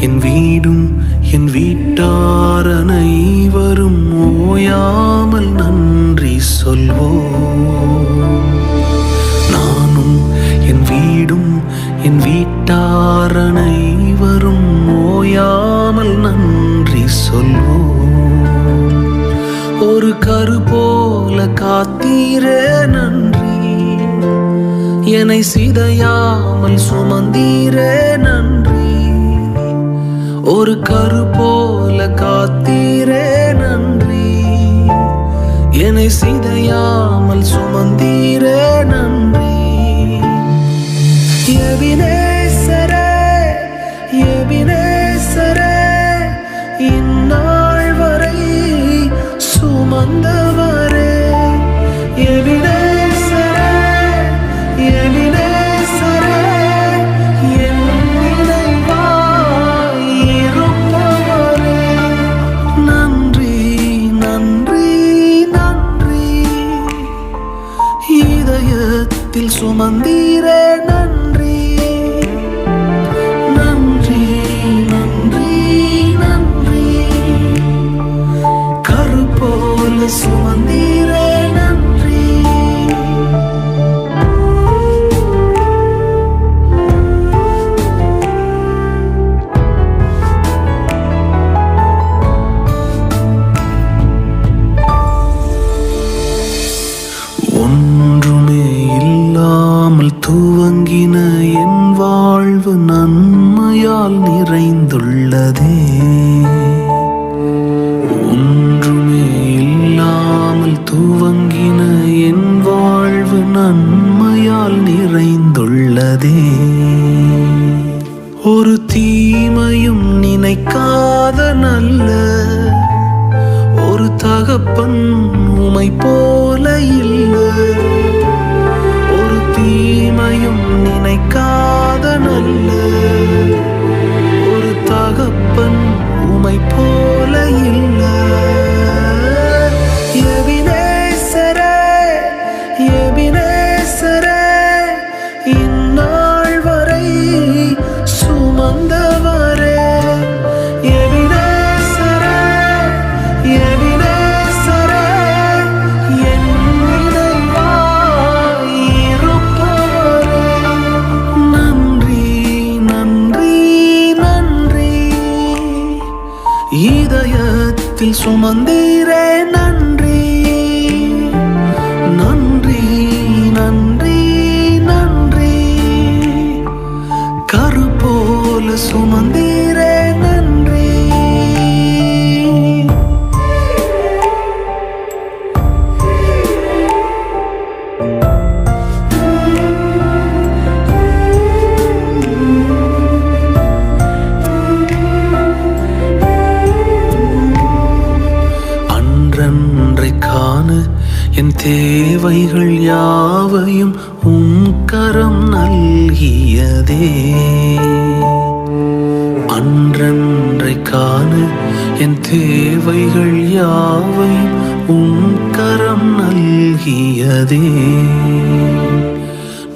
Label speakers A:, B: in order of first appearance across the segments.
A: என் வீடும் என் வீட்டார் அனைவரும் ஓயாமல் நன்றி சொல்வோம். நானும் என் வீடும் என் வீட்டார் அனைவரும் ஓயாமல் நன்றி சொல்வோம். ஒரு கரு போல காத்தீரே நன்றி. என்னை சிதையாமல் சுமந்தீரே ஒரு கரு போல காத்தீரே நன்றி. என்னை சிதையாமல் சுமந்தீரே நன்றி. எவினே துவங்கின என் வாழ்வு நன்மையால் நிறைந்துள்ளதே. சுமந்தே காண என் தேவைகள் யாவை உன் கரம் நல்கியதே.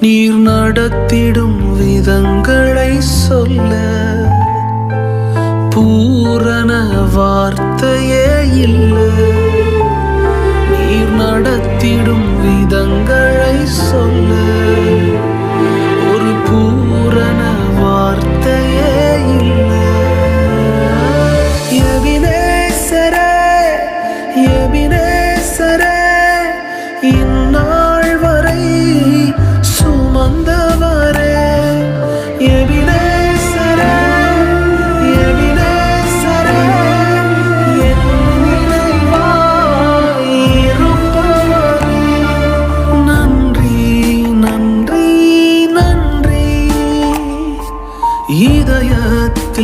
A: நீர் நடத்திடும் விதங்களை சொல்ல பூரண வார்த்தையே இல்லை. நீர் நடத்திடும் விதங்களை சொல்ல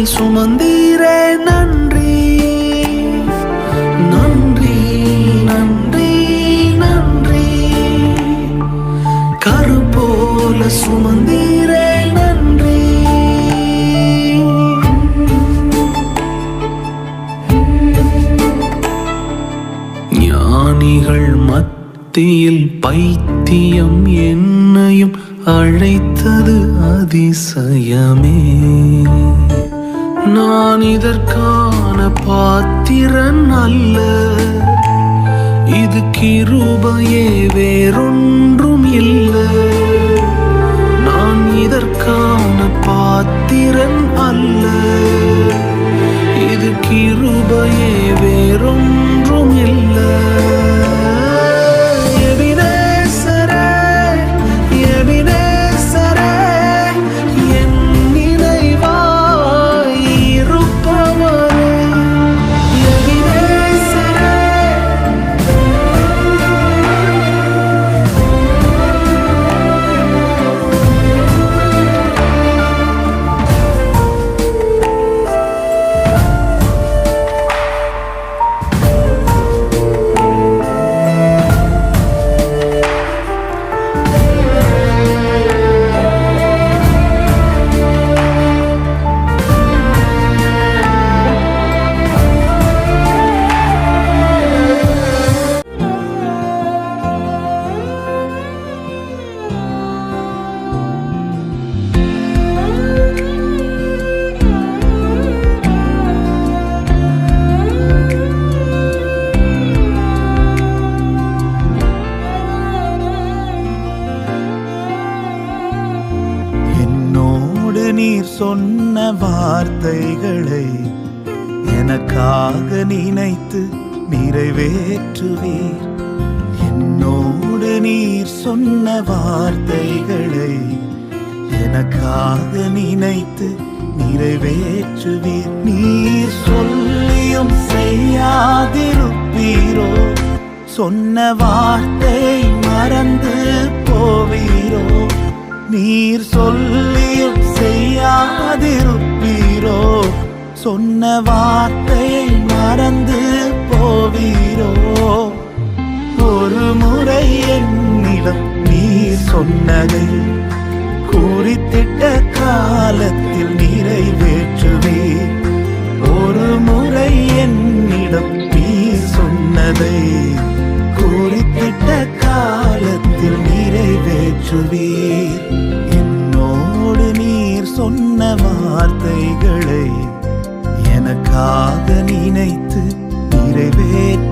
A: இதயத்தில் சுமந்தீரே நன்றி. நன்றி நன்றி நன்றி. கருப்போல சுமந்தீரே நன்றி. ஞானிகள் மத்தியில் பைத்தியம் என்னையும் அழைத்தது அதிசயமே. நான் இதற்கான பாத்திரன் அல்ல. இது கிருபையே வேறொன்றும் இல்லை. நான் இதற்கான பாத்திரன் அல்ல. இது கிருபையே வேறொன்றும்
B: வார்த்தைகளை எனக்காக நினைத்து நிறைவேற்றுவீர். என்னோடு நீர் சொன்ன வார்த்தைகளை எனக்காக நினைத்து நிறைவேற்றுவீர். நீர் சொல்லியும் செய்யாதிருப்பீரோ சொன்ன வார்த்தை மறந்து போவீரோ நீர் சொல்லியும் செய்யாதிருப்பீரோ போவீரோ? சொன்ன வார்த்தையை மறந்து போவீரோ? ஒரு முறை என்னிடம் நீ சொன்னதை குறித்திட்ட காலத்தில் நிறைவேற்றுவே ஒரு முறை என்னிடம் நீ சொன்னதை குறித்திட்ட காலத்தில் நிறைவேற்றுவீர் வார்த்தைகளை எனக்காக நினைத்து நிறைவேற்ற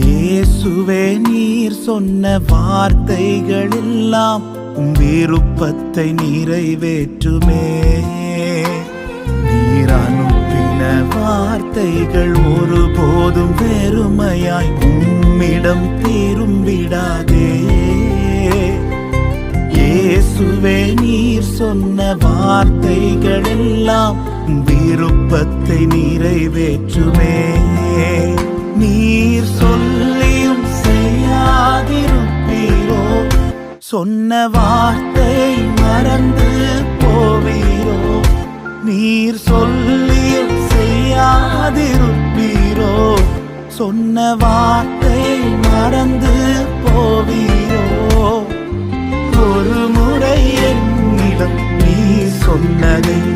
B: இயேசுவே நீர் சொன்ன வார்த்தைகள் எல்லாம் விருப்பத்தை நிறைவேற்றுமே. நீர் அனுப்பின வார்த்தைகள் ஒருபோதும் வெறுமையாய் உம்மிடம் திரும்பிடாதே இயேசுவே நீர் சொன்ன வார்த்தைகள் எல்லாம் விருப்பத்தை நிறைவேற்றுமே. நீர் சொல்லியும் செய்யாதிருப்பீரோ. சொன்ன வார்த்தை மறந்து போவீரோ. நீர் சொல்லியும் செய்யாதிருப்பீரோ. சொன்ன வார்த்தை மறந்து போவீரோ. ஒரு முறை என்னிடம் நீ சொன்னதை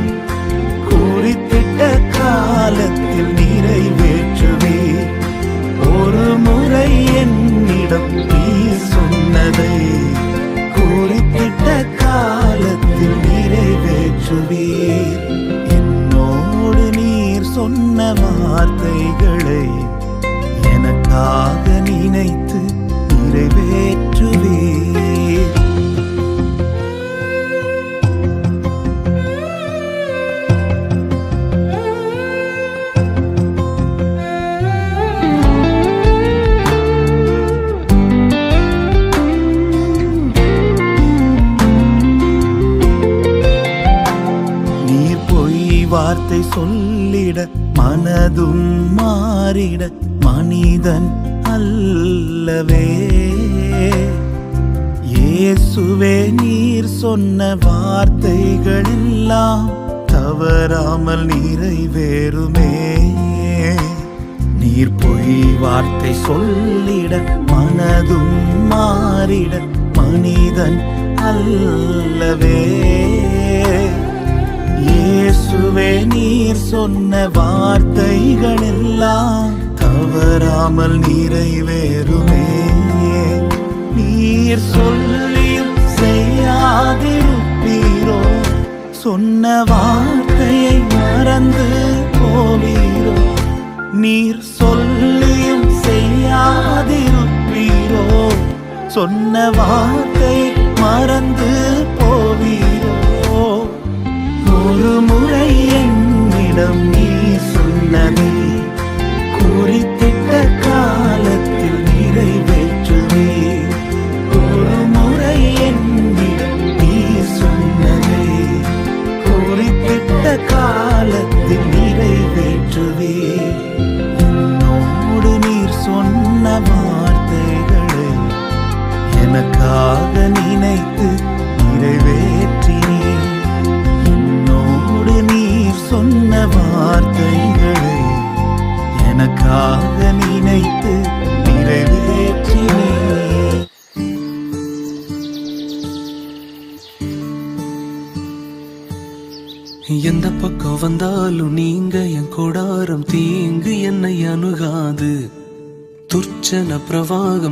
B: இயேசுவே நீர் சொன்ன வார்த்தைகள் எல்லாம் தவறாமல் நிறைவேறுமே. நீர் பொய் வார்த்தை சொல்லிட மனதும் மாறிட மனிதன் அல்லவே. இயேசுவே நீர் சொன்ன வார்த்தைகள் எல்லாம் தவறாமல் நிறைவேறுமே. நீர் சொல்லி செய்யாதிருப்பீரோ? சொன்ன வார்த்தையை மறந்து போவீரோ? நீர் சொல்லியும் செய்யாதிருப்பீரோ? சொன்ன வார்த்தை மறந்து போவீரோ? ஒரு முறை என்னிடம் நீ சொன்னதே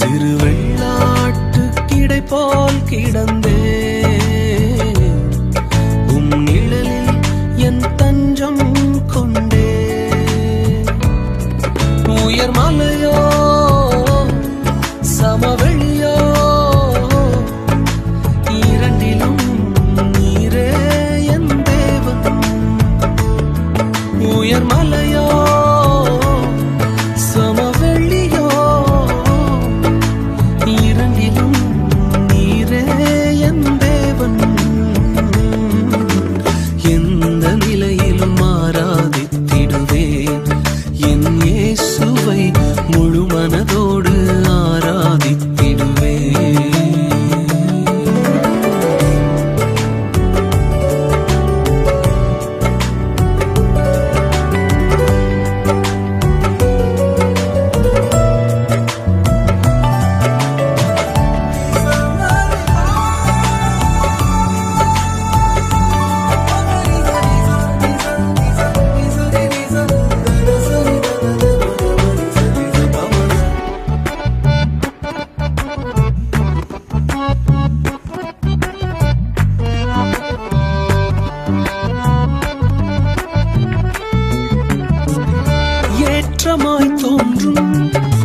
A: சிறு வெள்ளாட்டு கிடைப்போல் கிடந்தே
C: ஒன்றும்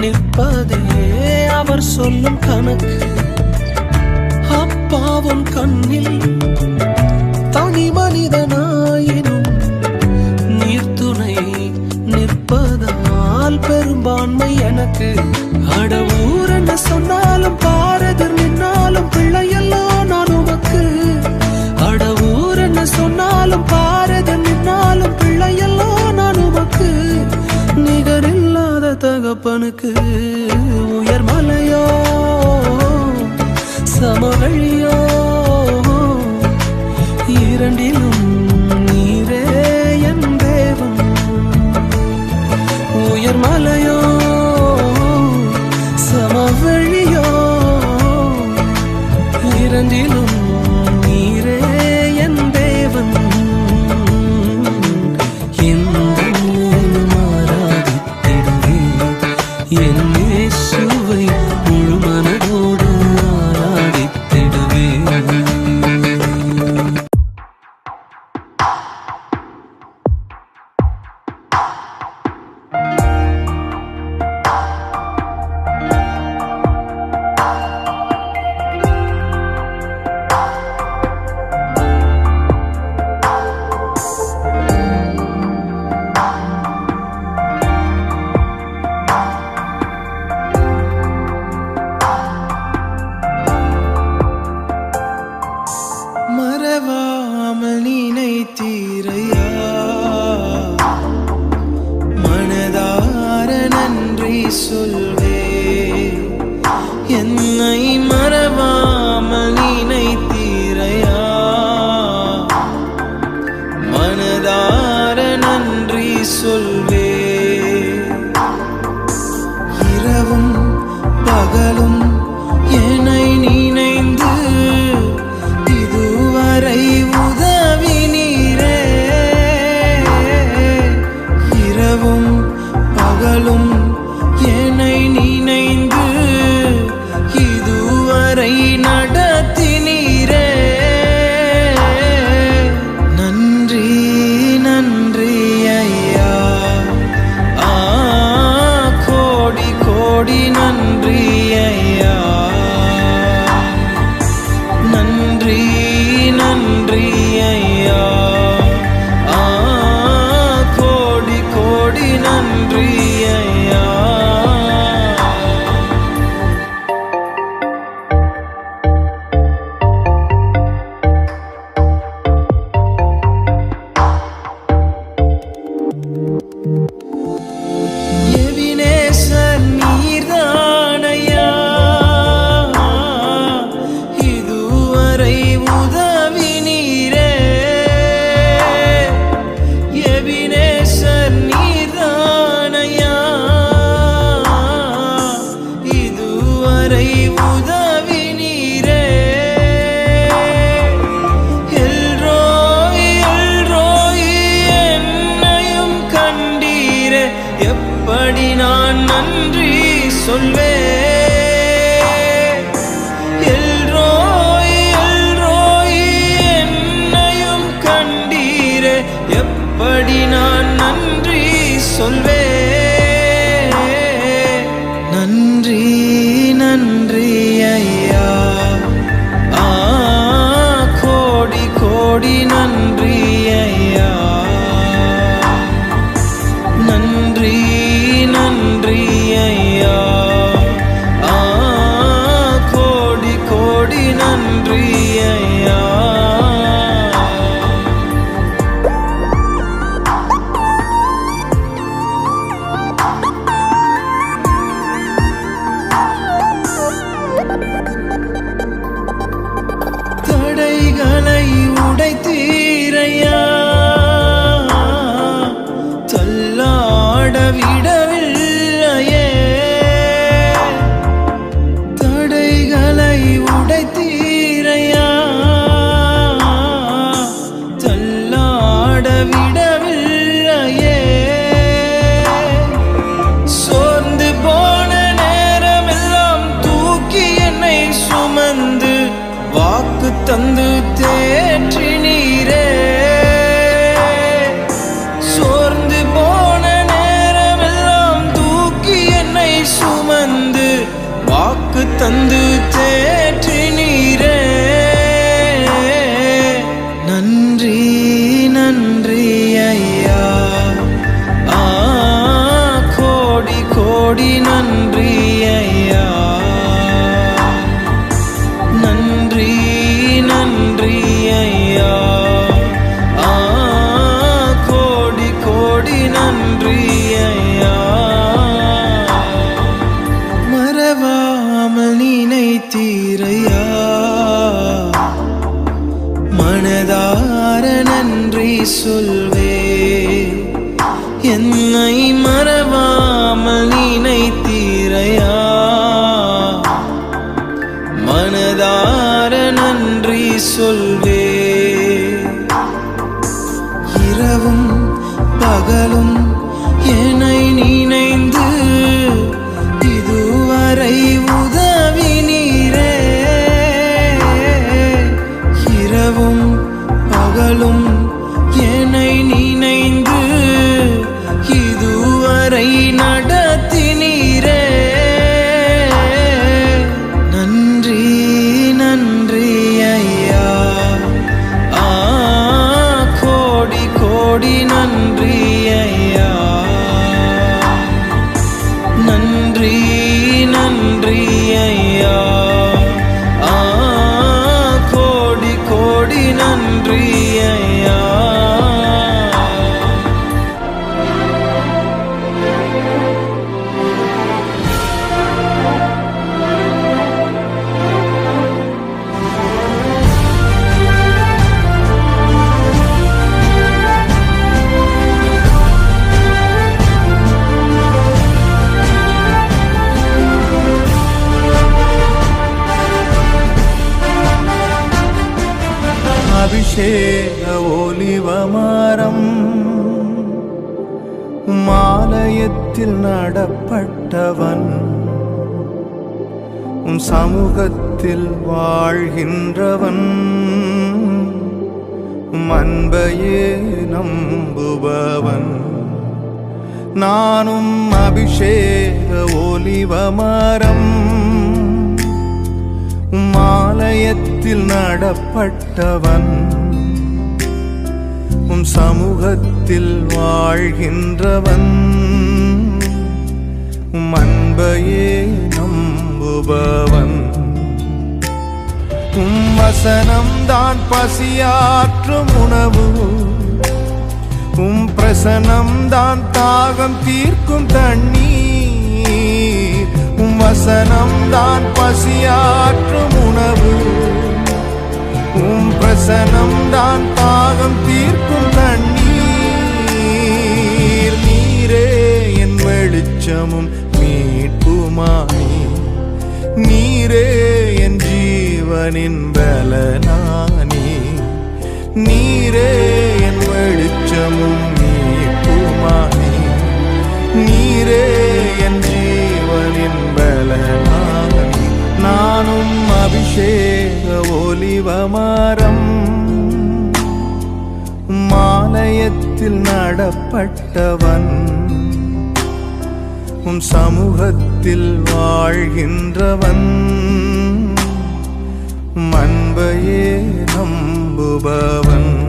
C: நிற்பதே அவர் சொல்லும் கணக்கு. அப்பாவும் கண்ணில் தனி மனிதனாயினும் நீர்த்துணை நிற்பதால் பெரும்பான்மை எனக்கு. அடவூர் என்ன சொன்னாலும் பாரதர் நின்னாலும் பிள்ளையெல்லாம் நான் உமக்கு. அடவூர் என்ன சொன்னாலும்
D: பார வழியோ சமூகத்தில் வாழ்கின்றவன். அன்பையே நம்புபவன். நானும் அபிஷேக ஒலிவமரம். மாலயத்தில் நடப்பட்டவன். உம் சமூகத்தில் வாழ்கின்றவன். உம் அன்பையே நம்புபவன் உம் வசனம் தான் பசியாற்றும் உணவு. உம் பிரசனம் தான் தாகம் தீர்க்கும் தண்ணீர். உம் வசனம் தான் பசியாற்றும் உணவு. உம் பிரசனம் தான் தாகம் தீர்க்கும் தண்ணீர். நீரே என் வெளிச்சமும் தேவனின் பலனானி நீரே என் வெளிச்சமும் நீக்குமானி. நீரே என் ஜீவனின் பலனானி நானும் அபிஷேக ஒலிவமரம் மாலயத்தில் நடப்பட்டவன். உம் சமூகத்தில் வாழ்கின்றவன். அன்பையே நம்புபவன்.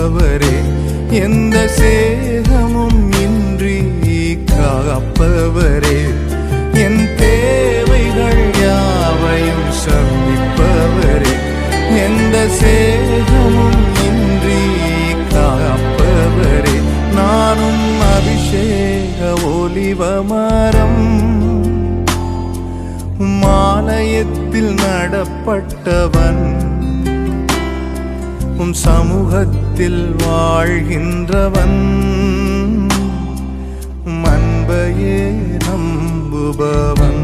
D: காப்பவரே எந்த சேதமும் இன்றி காப்பவரே. என் தேவைகள் யாவையும் சந்திப்பவரே. எந்த சேதமும் இன்றி காப்பவரே. நானும் அபிஷேக ஒலிவமரம் மாலயத்தில் நடப்பட்டவன் சமூகத்தில் வாழ்கின்றவன். உம் நம்புபவன்.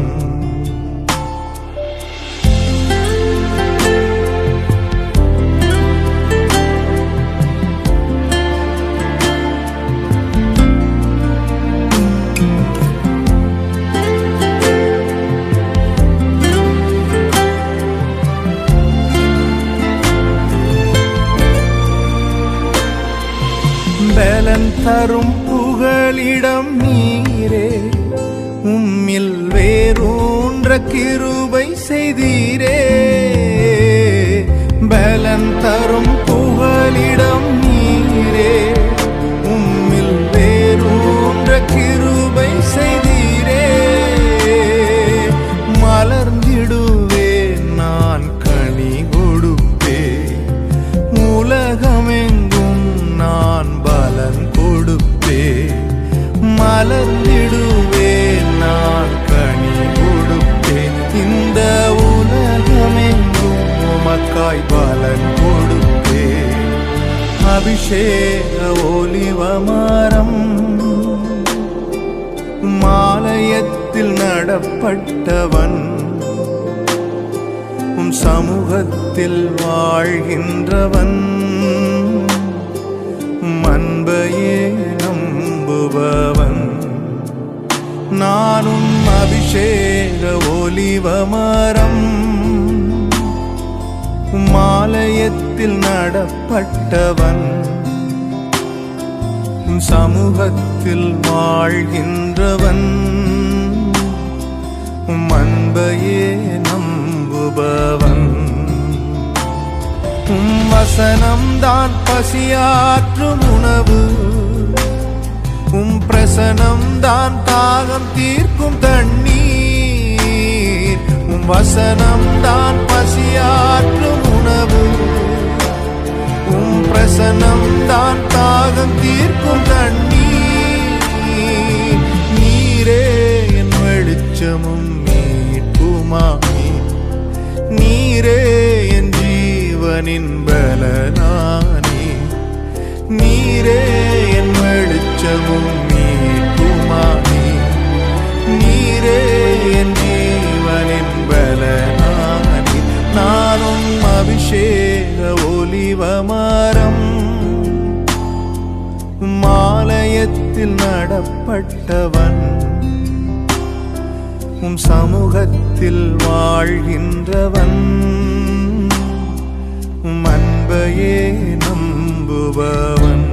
D: தரும் புகழிடம் நீரே. உம்மில் வேரூன்ற கிருபை செய்தீரே. பலன் தரும் அபிஷேக ஒலிவமரம். மாலயத்தில் நடப்பட்டவன் உம் சமூகத்தில் வாழ்கின்றவன். அன்பையே நம்புபவன். நானும் அபிஷேக ஒலிவமரம். உம் மாலயத்தில் நடப்பட்டவன். சமூகத்தில் வாழ்கின்றவன். உம் அன்பையே நம்புபவன். உம் வசனம்தான் பசியாற்றும் உணவு. உம் பிரசனம்தான் தாகம் தீர்க்கும் தண்ணீர். உம் வசனம்தான் பசியாற்றும் உம் தான் தாகம் தீர்க்கும் தண்ணீர் நீரே என் வெளிச்சமும் மீட்புமாமி நீரே என் ஜீவனின் பலனானே. நீரே என் வெளிச்சமும் மீட்புமாமி நீரே என் ஜீவனின் பலனானே. நானும் அபிஷேக ஒலிவமா சமூகத்தில் நடப்பட்டவன். உம் சமூகத்தில் வாழ்கின்றவன். உம் அன்பையே நம்புபவன்.